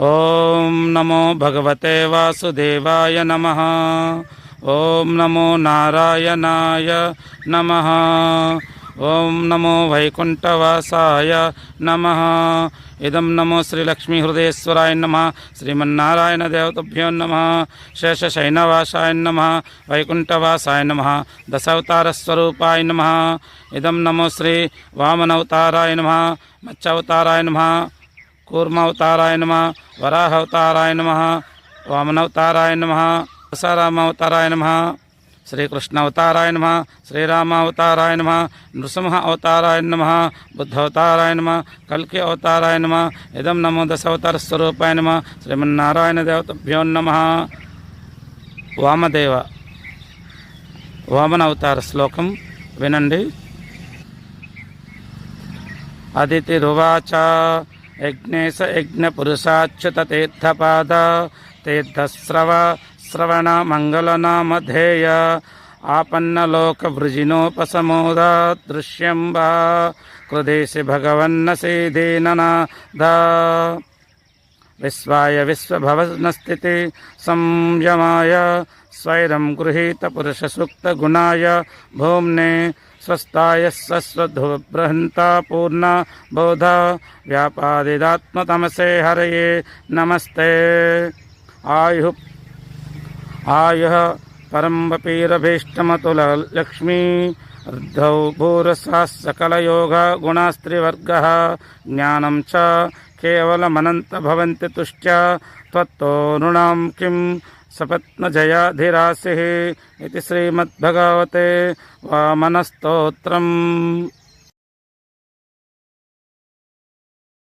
ॐ नमो भगवते वासुदेवाय नमः ॐ नमो नारायणाय नमः ॐ नमो वैकुण्ठवासाय नमः इदं नमो श्रीलक्ष्मीहृदयेश्वराय नमः श्रीमन्नारायणदेवताभ्यो नमः शेषशैनवासाय नमः वैकुण्ठवासाय नमः दशावतारस्वरूपाय नमः इदं नमो श्री वामनवताराय नमः मत्स्यावताराय नमः కూర్మావతారాయ నమ వరాహవతారాయ నమ వామనవతారాయ నమ దశరామావతారాయ నమ శ్రీకృష్ణావతారాయ నమ శ్రీరామావతారాయ నమ నృసింహ అవతారాయ నమ బుద్ధవతారాయ నమ కల్కి అవతారాయ నమ ఇదం నమో దశావతార స్వరూపాయ నమ శ్రీమన్నారాయణ దేవతభ్యో నమ. వామదేవ వామన అవతార శ్లోకం వినండి. అదితిరువాచ యజ్ఞేశ యజ్ఞపురుషాచ్యుతతీర్థపాద తీర్థస్రవ శ్రవణ మంగళనామధేయ ఆపన్నలోకవృజినోపసమోద దృశ్యం వా కృదేశి భగవన్నసీదీననాద విశ్వాయ विश्वाय विश्वभवनस्थिति संयमाय स्वैरं गुणाय भूमने स्वस्ताय सस्वधुब्रहन्ता पूर्ण बोध व्यापादिदात्मतमसे हरये नमस्ते। आयु आयुः परम्बपीरभीष्टमतुलक्ष्मी ऋद्धौ भूरसाः सकलयोगगुणास्त्रिवर्गः ज्ञानं च केवलमनन्तभवन्ति तुश्च त्वत्तो नृणां किं सपत्नजयाधिरासिः इति श्रीमद्भगवते वामनस्तोत्रम्